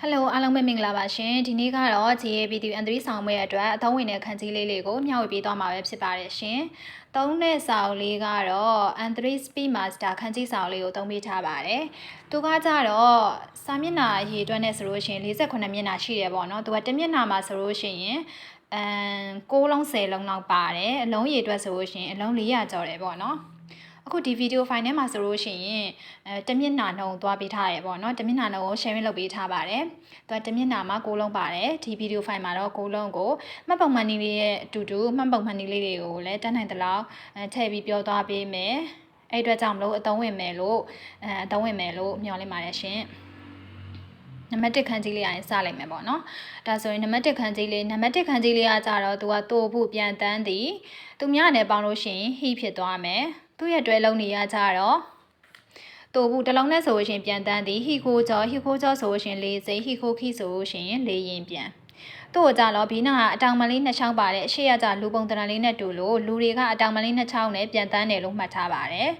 ဟယ်လိုအားလုံးပဲမင်္ဂလာပါရှင်ဒီနေ့ကတော့ GABD N3 ဆောင်မွေးအတွက်အသုံးဝင်တဲ့ခန်းကြီးလေးလေးကိုမျှဝေပေးသွားမှာပဲဖြစ်ပါတယ်ရှင်သုံးတဲ့ဆောင်လေးကတော့ N3 Speed Master ခန်းကြီးဆောင်လေးကိုသုံးပေးထားပါတယ်သူကကြတော့စာမျက်နှာရေတွက်နဲ့ဆိုလို့ရှိရင်48မျက်နှာရှိတယ်ပေါ့နော်သူကတစ်မျက်နှာမှာဆိုလို့ရှိရင်အမ်6လုံး10လုံးလောက်ပါတယ်အလုံးရေတွက်ဆိုလို့ရှိရင်အလုံး400ကျော်တယ်ပေါ့နော် အခုဒီဗီဒီယိုဖိုင်ထဲမှာဆိုလို့ရှိရင်အဲတမျက်နှာနှုံသွားပေးထားရပေါ့နော်တမျက်နှာနှုံကို sharing လုပ်ပေးထားပါတယ်သူကတမျက်နှာမှာ6လုံးပါတယ်ဒီဗီဒီယိုဖိုင်မှာတော့6လုံးကိုမှတ်ပုံမှန်နည်းလေးရဲ့အတူတူမှတ်ပုံမှန်နည်းလေးတွေကိုလည်းတက်နိုင်သလောက်အဲထည့်ပြီးပြောသွားပေးမယ်အဲ့အတွက်ကြောင့်မလို့အသုံးဝင်မယ်လို့အဲအသုံးဝင်မယ်လို့မျှော်လင့်ပါတယ်ရှင်နံပါတ်1ခန်းကြီးလေးရရင်စလိုက်မယ်ပေါ့နော်ဒါဆိုရင်နံပါတ်1ခန်းကြီးလေးနံပါတ်1ခန်းကြီးလေးကကြတော့သူကတိုးဖို့ပြန်တန်းသည်သူများနဲ့ပေါင်းလို့ရှိရင်ဟိဖြစ်သွားမယ် သူ့ရဲ့တွဲလုံးနေရကြတော့တိုးဘူးတစ်လုံးနဲ့ဆိုလို့ရှိရင်ပြန်တန်းသည်ဟီခိုကြောဟီခိုကြောဆိုလို့ရှိရင်လေးစိဟီခိုခိဆိုလို့ရှိရင်လေးရင်ပြန်သူ့ကိုကြတော့ဘီနာကအတောင်မလေးနှစ်ချောင်းပါတယ်အရှိရကြလူပုံတရံလေးနဲ့တူလို့လူတွေကအတောင်မလေးနှစ်ချောင်းနဲ့ပြန်တန်းတယ်လို့မှတ်ထားပါတယ်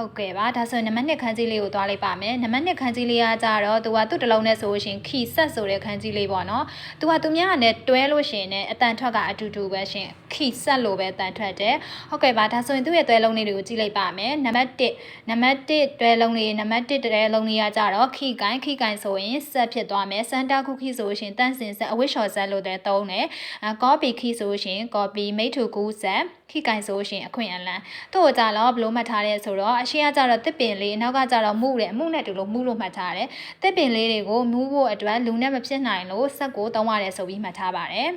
ဟုတ်ကဲ့ပါဒါဆိုရင်နံပါတ်1ခန်းကြီးလေးကိုသွားလိုက်ပါမယ်နံပါတ်1ခန်းကြီးလေးကကြတော့သူကသူ့တစ်လုံးနဲ့ဆိုလို့ရှင်ခီဆက်ဆိုတဲ့ခန်းကြီးလေးပေါ့နော်သူကသူများနဲ့တွဲလို့ရှင်နဲ့အတန်ထွက်ကအတူတူပဲရှင်ခီဆက်လို့ပဲအတန်ထွက်တယ်ဟုတ်ကဲ့ပါဒါဆိုရင်သူ့ရဲ့တွဲလုံးလေးတွေကိုကြည့်လိုက်ပါမယ်နံပါတ်1နံပါတ်1တွဲလုံးလေးနံပါတ်1တွဲလုံးလေးကကြတော့ခီကိုင်းခီကိုင်းဆိုရင်ဆက်ဖြစ်သွားမယ်စန်တာခုခီဆိုရှင်တန့်စင်ဆက်အဝိရှော်ဆက်လို့တဲ့သုံးတယ်ကောပီခီဆိုရှင်ကောပီမိတ်ထူကူဆက် ခိကင်ဆိုရှင်အခွင့်အလန်းသူ့ကိုကြတော့ဘလို့မှတ်ထားတဲ့ဆိုတော့အရှိကကြတော့တစ်ပင်လေးအနောက်ကကြတော့မှုတယ်အမှုနဲ့တူလို့မှုလို့မှတ်ထားတယ်တစ်ပင်လေးတွေကိုမူးဖို့အတွက်လူနဲ့မဖြစ်နိုင်လို့ဆက်ကိုသုံးရတယ်ဆိုပြီးမှတ်ထားပါတယ်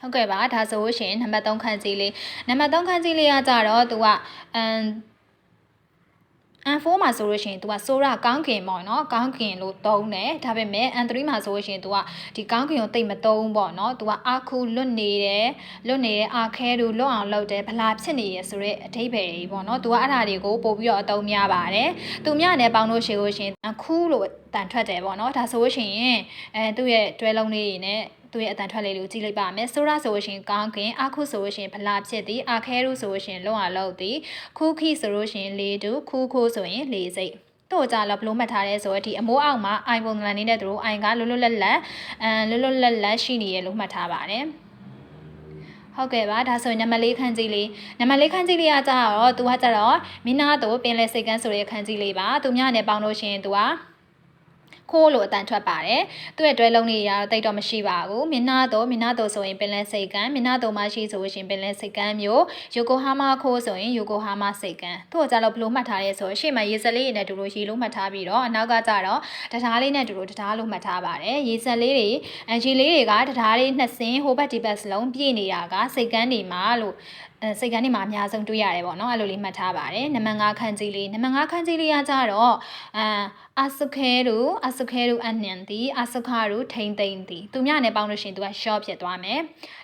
ဟုတ်ကဲ့ပါဒါဆိုရှင်နံပါတ်3ခန်းကြီးလေးနံပါတ်3ခန်းကြီးလေးကကြတော့သူကအမ် N4 မှာဆိုလို့ရှိရင် तू ကဆိုရကောင်းကင်ပေါ့နော်ကောင်းကင်လို့သုံးတယ်ဒါပေမဲ့ N3 မှာဆိုလို့ရှိရင် तू ကဒီကောင်းကင်ကိုတိတ်မသုံးပေါ့နော် तू ကအာခုလွတ်နေတယ်လွတ်နေတယ်အာခဲတို့လွတ်အောင်လုပ်တယ်ဗလာဖြစ်နေရဆိုတော့အထိပ္ပယ်ကြီးပေါ့နော် तू ကအဲ့ဒါတွေကိုပို့ပြီးတော့အသုံးများပါတယ်သူမြနဲ့ပေါင်းလို့ရှိလို့ရှိရင်အခုလို့တန်ထွက်တယ်ပေါ့နော်ဒါဆိုလို့ရှိရင်အဲသူ့ရဲ့တွဲလုံးလေးတွေနဲ့ သူရဲ့အတန်ထွက်လေးကိုကြည့်လိုက်ပါမယ်ဆိုရဆိုလို့ရှိရင်ကောင်းကင်အခုဆိုလို့ရှိရင်ဗလာဖြစ်သည်အခဲရုဆိုလို့ရှိရင်လုံးအောင်လုပ်သည်ခုခိဆိုလို့ရှိရင်လေးတူခုခိုးဆိုရင်လေးစိတ်တို့ကြတော့ဘလို့မှတ်ထားရဲဆိုတော့ဒီအမိုးအောက်မှာ i ပုံစံလေးနဲ့သူတို့ i ကလွတ်လွတ်လပ်လပ်အမ်လွတ်လွတ်လပ်လပ်ရှိနေရလို့မှတ်ထားပါတယ်ဟုတ်ကဲ့ပါဒါဆိုရင်နံပါတ်၄ခန်းကြီးလေးနံပါတ်၄ခန်းကြီးလေးကကြတော့သူကကြတော့မင်းနာတို့ပင်လဲစိတ်ကန်းဆိုတဲ့ခန်းကြီးလေးပါသူများနဲ့ပေါင်းလို့ရှိရင်သူက ခိုးလို့အတန်ထွက်ပါတယ်သူ့ရဲ့တွဲလုံးလေးရတော့တိတ်တော့မရှိပါဘူးမင်းနာတော့မင်းနာတော့ဆိုရင်ပင်လဲစိတ်ကန်းမင်းနာတော့မှရှိဆိုရင်ပင်လဲစိတ်ကန်းမျိုးယိုကိုဟာမာခိုးဆိုရင်ယိုကိုဟာမာစိတ်ကန်းသူ့ကိုကြတော့ဘလို့မှတ်ထားရဲဆိုရှေ့မှာရေစက်လေးနဲ့တူလို့ရေလို့မှတ်ထားပြီးတော့အနောက်ကကြတော့တရားလေးနဲ့တူလို့တရားလို့မှတ်ထားပါတယ်ရေစက်လေးတွေအန်ချီလေးတွေကတရားလေးနှစ်စင်းဟိုဘက်ဒီဘက်စလုံးပြည့်နေတာကစိတ်ကန်းတွေမှာလို့အဲစိတ်ကန်းတွေမှာအများဆုံးတွေ့ရတယ်ပေါ့နော်အဲ့လိုလေးမှတ်ထားပါတယ်နံပါတ်5ခန်းကြီးလေးနံပါတ်5ခန်းကြီးလေးကကြတော့အမ်အဆုခဲရူအဆုခဲရူအနှံသည်အဆုခရူထိမ့်သိမ့်သည်သူများနဲ့ပေါင်းလို့ရှိရင်သူက short ဖြစ်သွားမယ်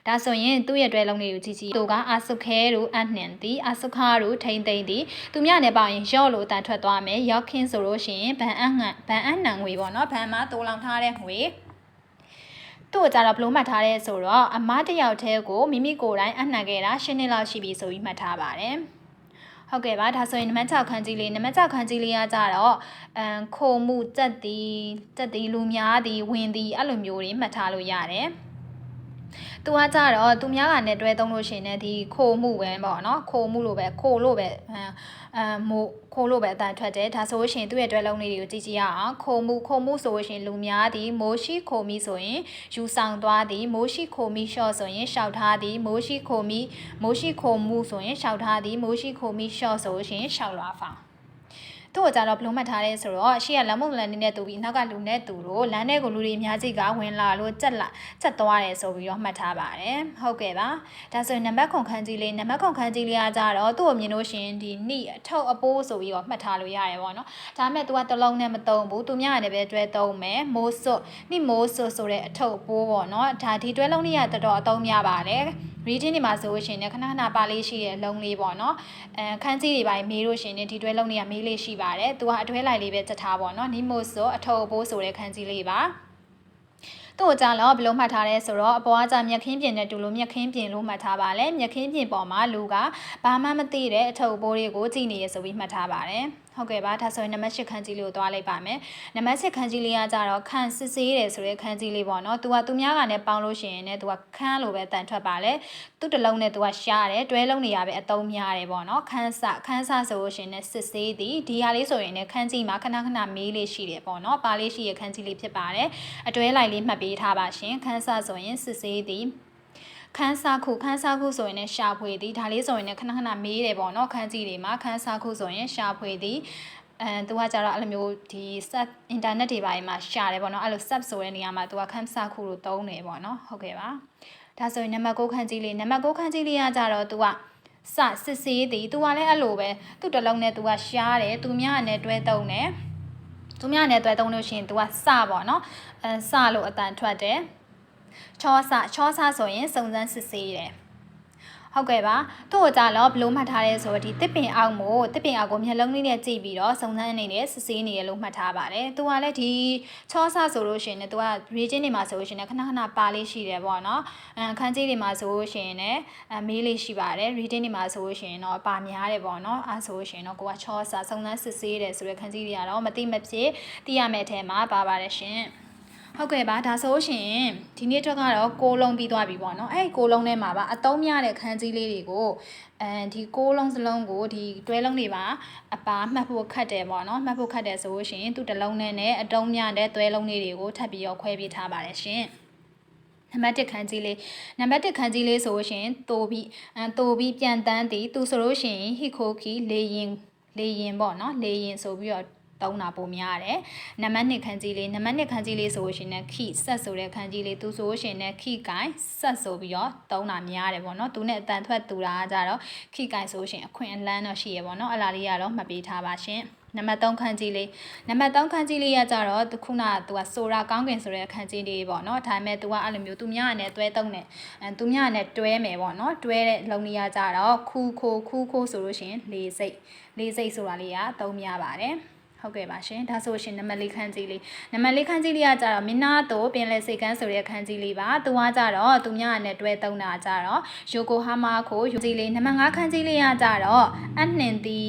ဒါဆိုရင်သူ့ရဲ့တွဲလုံးလေးကိုကြည့်ကြည့်သူကအဆုခဲရူအနှံသည်အဆုခရူထိမ့်သိမ့်သည်သူများနဲ့ပေါင်းရင် short လို့အတန်ထွက်သွားမယ်ရောက်ခင်းဆိုလို့ရှိရင်ဗန်အငန်ဗန်အနံငွေပေါ့နော်ဗန်မှာတိုးလောင်ထားတဲ့ငွေ သူ့ကိုကြတော့ဘလို့မှတ်ထားတဲ့ဆိုတော့အမတယောက်တည်းကိုမိမိကိုယ်တိုင်အနှံခဲ့တာ၈နှစ်လောက်ရှိပြီဆိုပြီးမှတ်ထားပါတယ်ဟုတ်ကဲ့ပါဒါဆိုရင်နံပါတ်6ခန်းကြီးလေးနံပါတ်6ခန်းကြီးလေးကကြတော့အမ်ခိုမှုစက်တီစက်တီလူများသည်ဝင်သည်အဲ့လိုမျိုးတွေမှတ်ထားလို့ရတယ် သူကကြတော့သူများကနဲ့တွဲသုံးလို့ရှိရင်လည်းဒီခိုမှုပဲပေါ့နော်ခိုမှုလို့ပဲခိုလို့ပဲအမ်မို့ခိုလို့ပဲအတန်ထွက်တယ်ဒါဆိုရှင်သူ့ရဲ့တွဲလုံးလေးတွေကိုကြည့်ကြည့်ရအောင်ခိုမှုခိုမှုဆိုရှင်လူများသည်မိုးရှိခိုမိဆိုရင်ယူဆောင်သွားသည်မိုးရှိခိုမိရှော့ဆိုရင်ရှောက်ထားသည်မိုးရှိခိုမိမိုးရှိခိုမှုဆိုရင်ရှောက်ထားသည်မိုးရှိခိုမိရှော့ဆိုရှင်ရှောက်လွားဖောင် သူ့ကိုကြတော့ဘလုံးမှတ်ထားရဲဆိုတော့ရှေ့ကလမ်းမုံလမ်းနဲ့တူပြီးနောက်ကလူနဲ့တူတော့လမ်းထဲကိုလူတွေအများကြီးကဝင်လာလို့ကြက်လာကြက်သွားတယ်ဆိုပြီးတော့မှတ်ထားပါတယ်ဟုတ်ကဲ့ပါဒါဆိုရင်နံပါတ်ခွန်ခန်းကြီးလေးနံပါတ်ခွန်ခန်းကြီးလေးကကြတော့သူ့ကိုမြင်လို့ရှင်ဒီနိအထုပ်အပိုးဆိုပြီးတော့မှတ်ထားလို့ရတယ်ပေါ့နော်ဒါပေမဲ့ तू ကတလုံးနဲ့မသုံးဘူးသူများလည်းပဲတွဲသုံးမယ်မိုးစွတ်နိမိုးစွတ်ဆိုတဲ့အထုပ်အပိုးပေါ့နော်ဒါဒီတွဲလုံးလေးကတော်တော်အသုံးများပါတယ် reading တွေမှာဆိုလို့ရှိရင်လည်းခဏခဏပါလေးရှိတဲ့လုံးလေးပေါ့နော်အဲခန်းကြီးတွေပိုင်းမေးလို့ရှိရင်ဒီတွဲလုံးလေးကမေးလေးရှိပါတယ်သူကအတွဲလိုက်လေးပဲချက်ထားပေါ့နော်နီမို့ဆိုအထုပ်အပိုးဆိုတဲ့ခန်းကြီးလေးပါသူ့အကြတော့ဘလို့မှတ်ထားရဲဆိုတော့အပေါ်ကကြမြက်ခင်းပြင်နဲ့တူလို့မြက်ခင်းပြင်လို့မှတ်ထားပါလဲမြက်ခင်းပြင်ပေါ်မှာလူကဘာမှမသိတဲ့အထုပ်အပိုးတွေကိုကြည့်နေရဆိုပြီးမှတ်ထားပါတယ် ဟုတ်ကဲ့ပါဒါဆိုရင်နံပါတ်၈ခန်းကြီးလေးကိုသွားလိုက်ပါမယ်နံပါတ်၈ခန်းကြီးလေးကကြတော့ခန်းစစ်စေးတယ်ဆိုတဲ့ခန်းကြီးလေးပေါ့နော်သူကသူများကလည်းပေါင်းလို့ရှိရင်လည်းသူကခန်းလိုပဲတန်ထွက်ပါလေသူ့တစ်လုံးနဲ့သူကရှားတယ်တွဲလုံးနေရပဲအသုံးများတယ်ပေါ့နော်ခန်းစခန်းစဆိုလို့ရှိရင်လည်းစစ်စေးသည်ဒီဟာလေးဆိုရင်လည်းခန်းကြီးမှာခဏခဏမေးလေးရှိတယ်ပေါ့နော်ပါလေးရှိရခန်းကြီးလေးဖြစ်ပါတယ်အတွဲလိုက်လေးမှတ်ပေးထားပါရှင်ခန်းစဆိုရင်စစ်စေးသည် ခန်းစားခုခန်းစားခုဆိုရင်လည်းရှာဖွေသည်ဒါလေးဆိုရင်လည်းခဏခဏမေးတယ်ပေါ့နော်ခန်းကြီးတွေမှာခန်းစားခုဆိုရင်ရှာဖွေသည်အဲသူကကြတော့အဲ့လိုမျိုးဒီ set internet တွေပိုင်းမှာရှာတယ်ပေါ့နော်အဲ့လို sub ဆိုတဲ့နေရာမှာသူကခန်းစားခုလို့တုံးတယ်ပေါ့နော်ဟုတ်ကဲ့ပါဒါဆိုရင်နံပါတ်6ခန်းကြီးလေးနံပါတ်6ခန်းကြီးလေးကကြတော့သူကစစစ်ဆေးသည်သူကလည်းအဲ့လိုပဲသူ့တစ်လုံးနဲ့သူကရှားတယ်သူများနဲ့တွဲတုံးတယ်သူများနဲ့တွဲတုံးလို့ရှိရင်သူကစပေါ့နော်အဲစလို့အတန်ထွက်တယ် ချောဆချောဆဆိုရင်စုံစမ်းစစ်ဆေးတယ်ဟုတ်ကဲ့ပါသူ့ကိုကြတော့ဘလို့မှတ်ထားရဲဆိုတော့ဒီတစ်ပင်အောက်မို့တစ်ပင်အောက်ကိုမျက်လုံးလေးနဲ့ကြည့်ပြီးတော့စုံစမ်းနေတယ်စစ်ဆေးနေတယ်လို့မှတ်ထားပါတယ်သူကလည်းဒီချောဆဆိုလို့ရှိရင်လည်းသူက region တွေမှာဆိုလို့ရှိရင်ခဏခဏပါလေးရှိတယ်ပေါ့နော်အခန်းကြီးတွေမှာဆိုလို့ရှိရင်လည်းမေးလေးရှိပါတယ် region တွေမှာဆိုလို့ရှိရင်တော့ပါများတယ်ပေါ့နော်အဲဆိုလို့ရှိရင်တော့ကိုကချောဆစုံစမ်းစစ်ဆေးတယ်ဆိုတဲ့ခန်းကြီးတွေကတော့မတိမဖြစ်သိရမယ့်အထက်မှာပါပါတယ်ရှင် ဟုတ်ကဲ့ပါဒါဆိုရှင်ဒီနေ့အတွက်ကတော့ကိုလုံးပြီးသွားပြီပေါ့နော်အဲ့ကိုလုံးထဲမှာပါအတုံးများတဲ့ခန်းကြီးလေးတွေကိုအဲဒီကိုလုံးစလုံးကိုဒီတွဲလုံးတွေပါအပါမှတ်ဖို့ခတ်တယ်ပေါ့နော်မှတ်ဖို့ခတ်တယ်ဆိုလို့ရှင်သူ့တစ်လုံးနဲ့နဲ့အတုံးများတဲ့တွဲလုံးလေးတွေကိုထပ်ပြီးတော့ခွဲပေးထားပါတယ်ရှင်နံပါတ်1ခန်းကြီးလေးနံပါတ်1ခန်းကြီးလေးဆိုရှင်တိုးပြီးအဲတိုးပြီးပြန်တန်းတည်သူဆိုလို့ရှင်ဟီခိုခီလေရင်လေရင်ပေါ့နော်လေရင်ဆိုပြီးတော့ သုံးတာပုံများတယ်နံပါတ်2ခန်းကြီးလေးနံပါတ်2ခန်းကြီးလေးဆိုလို့ရှိရင်ခိဆက်ဆိုတဲ့ခန်းကြီးလေးသူဆိုလို့ရှိရင်ခိကိုင်ဆက်ဆိုပြီးတော့သုံးတာများတယ်ပေါ့နော်သူနဲ့အတန်ထွက်တူတာကကြတော့ခိကိုင်ဆိုလို့ရှိရင်အခွင့်အလန်းတော့ရှိရပေါ့နော်အလားလေးကတော့မှတ်ပေးထားပါရှင်နံပါတ်3ခန်းကြီးလေးနံပါတ်3ခန်းကြီးလေးကကြတော့သူခုနကသူကဆိုရာကောင်းကင်ဆိုတဲ့ခန်းကြီးလေးပေါ့နော်ဒါပေမဲ့သူကအဲ့လိုမျိုးသူများနဲ့တွဲတုံးတယ်အဲသူများနဲ့တွဲမယ်ပေါ့နော်တွဲတဲ့လုံနေရကြတော့ခူခိုခူခိုဆိုလို့ရှိရင်လေစိတ်လေစိတ်ဆိုတာလေးကသုံးများပါတယ် ဟုတ်ကဲ့ပါရှင်ဒါဆိုရှင်နံပါတ်၄ခန်းကြီးလေးနံပါတ်၄ခန်းကြီးလေးကကြတော့မင်းနာတို့ပင်လယ်စိတ်ကန်းဆိုတဲ့ခန်းကြီးလေးပါသူကကြတော့သူများနဲ့တွဲသုံးတာကြတော့ယိုကိုဟာမာကိုယိုကြီးလေးနံပါတ်၅ခန်းကြီးလေးကကြတော့အနှင်တီ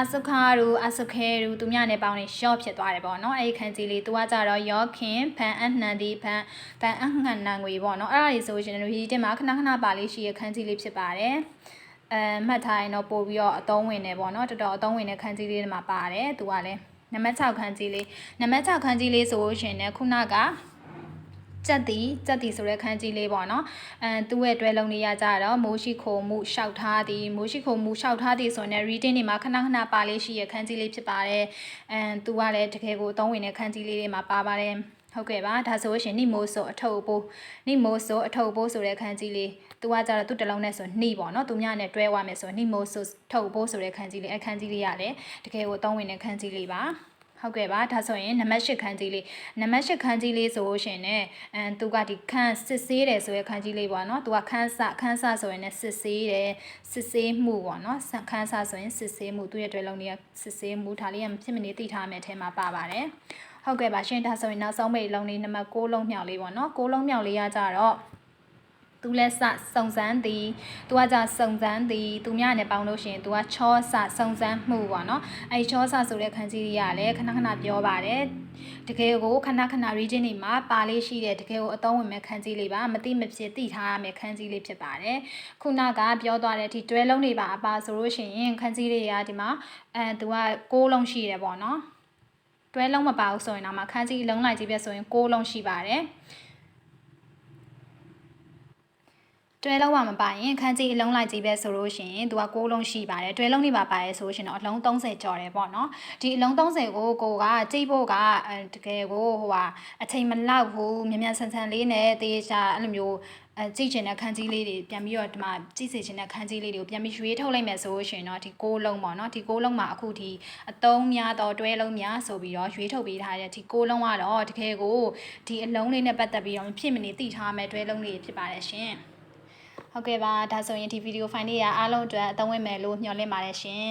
အဆုခါရူအဆုခဲရူသူများနဲ့ပေါင်းနေရှော့ဖြစ်သွားတယ်ပေါ့နော်အဲ့ဒီခန်းကြီးလေးသူကကြတော့ယောခင်ဖန်အနှံတီဖန်ဖန်အနှံနံငွေပေါ့နော်အဲ့ဒါကြီးဆိုရှင်လူကြီးတင်မှာခဏခဏပါလေးရှိရခန်းကြီးလေးဖြစ်ပါတယ်အဲမှတ်ထားရင်တော့ပို့ပြီးတော့အသုံးဝင်နေပေါ့နော်တော်တော်အသုံးဝင်တဲ့ခန်းကြီးလေးတွေမှာပါတယ်သူကလည်း နံပါတ်6ခန်းကြီးလေးနံပါတ်6ခန်းကြီးလေးဆိုလို့ရှင်ねခုနကကြက်တီကြက်တီဆိုတဲ့ခန်းကြီးလေးပေါ့နော်အဲသူ့ရဲ့တွဲလုံးလေးရကြတော့မိုးရှိခိုမှုရှောက်ထားသည်မိုးရှိခိုမှုရှောက်ထားသည်ဆိုရင် reading တွေမှာခဏခဏပါလေးရှိရခန်းကြီးလေးဖြစ်ပါတယ်အဲသူကလည်းတကယ်ကိုအသုံးဝင်တဲ့ခန်းကြီးလေးတွေမှာပါပါတယ်ဟုတ်ကဲ့ပါဒါဆိုရှင်နိမိုးဆိုအထုပ်ပိုးနိမိုးဆိုအထုပ်ပိုးဆိုတဲ့ခန်းကြီးလေး သူကကြတော့သူ့တလုံးနဲ့ဆိုနှိပေါ့နော်သူများနဲ့တွဲဝမယ်ဆိုနိမိုးဆိုထုပ်ပိုးဆိုတဲ့ခန်းကြီးလေးအခန်းကြီးလေးရတယ်တကယ်ကိုအသုံးဝင်တဲ့ခန်းကြီးလေးပါဟုတ်ကဲ့ပါဒါဆိုရင်နံပါတ်၈ခန်းကြီးလေးနံပါတ်၈ခန်းကြီးလေးဆိုလို့ရှင်ねအမ်သူကဒီခန်းစစ်ဆေးတယ်ဆိုရခန်းကြီးလေးပေါ့နော်သူကခန်းစခန်းစဆိုရင်ねစစ်ဆေးတယ်စစ်ဆေးမှုပေါ့နော်ခန်းစဆိုရင်စစ်ဆေးမှုသူ့ရဲ့တွဲလုံးလေးကစစ်ဆေးမှုဒါလေးကဖြစ်မနေသိထားမယ်အထဲမှာပါပါတယ်ဟုတ်ကဲ့ပါရှင်ဒါဆိုရင်နောက်ဆုံးမိတ်လုံးလေးနံပါတ်6လုံးမြောက်လေးပေါ့နော်6လုံးမြောက်လေးရကြတော့ သူလည်းစစုံစမ်းသည်သူကကြစုံစမ်းသည်သူများနဲ့ပေါင်းလို့ရှိရင်သူကချောစစုံစမ်းမှုပေါ့နော်အဲချောစဆိုတဲ့ခန်းကြီးကြီးကလည်းခဏခဏပြောပါတယ်တကယ်ကိုခဏခဏ region တွေမှာပါလေးရှိတဲ့တကယ်ကိုအသုံးဝင်မဲ့ခန်းကြီးလေးပါမသိမဖြစ်သိထားရမယ့်ခန်းကြီးလေးဖြစ်ပါတယ်ခုနကပြောသွားတဲ့အထိတွဲလုံးတွေပါအပါဆိုလို့ရှိရင်ခန်းကြီးတွေကဒီမှာအဲသူက6လုံးရှိတယ်ပေါ့နော်တွဲလုံးမပါဘူးဆိုရင်တော့မှခန်းကြီးလုံးလိုက်ကြီးပြဆိုရင်6လုံးရှိပါတယ် တွဲလုံးဝမပါရင်ခန်းကြီးအလုံးလိုက်ကြီးပဲဆိုလို့ရှိရင်သူက6လုံးရှိပါတယ်တွဲလုံးတွေပါပါရဲဆိုလို့ရှိရင်တော့အလုံး30ကျော်တယ်ပေါ့နော်ဒီအလုံး30ကိုကိုကကြိတ်ဖို့ကတကယ်ကိုဟိုဟာအချိန်မလောက်ဘူးမြန်မြန်ဆန်ဆန်လေးနဲ့တေးချာအဲ့လိုမျိုးအဲကြည့်ချင်တဲ့ခန်းကြီးလေးတွေပြန်ပြီးတော့ဒီမှာကြည့်စေချင်တဲ့ခန်းကြီးလေးတွေကိုပြန်ပြီးရွေးထုတ်လိုက်မယ်ဆိုလို့ရှိရင်တော့ဒီ6လုံးပေါ့နော်ဒီ6လုံးမှာအခုဒီအသုံးများတော့တွဲလုံးများဆိုပြီးတော့ရွေးထုတ်ပေးထားတဲ့ဒီ6လုံးကတော့တကယ်ကိုဒီအလုံးလေးနဲ့ပတ်သက်ပြီးတော့ဖြစ်မနေသိထားမယ်တွဲလုံးလေးဖြစ်ပါတယ်ရှင် ဟုတ်ကဲ့ပါဒါဆိုရင်ဒီဗီဒီယိုဖိုင်လေးကအားလုံးအတွက်အသုံးဝင်မယ်လို့မျှော်လင့်ပါတယ်ရှင်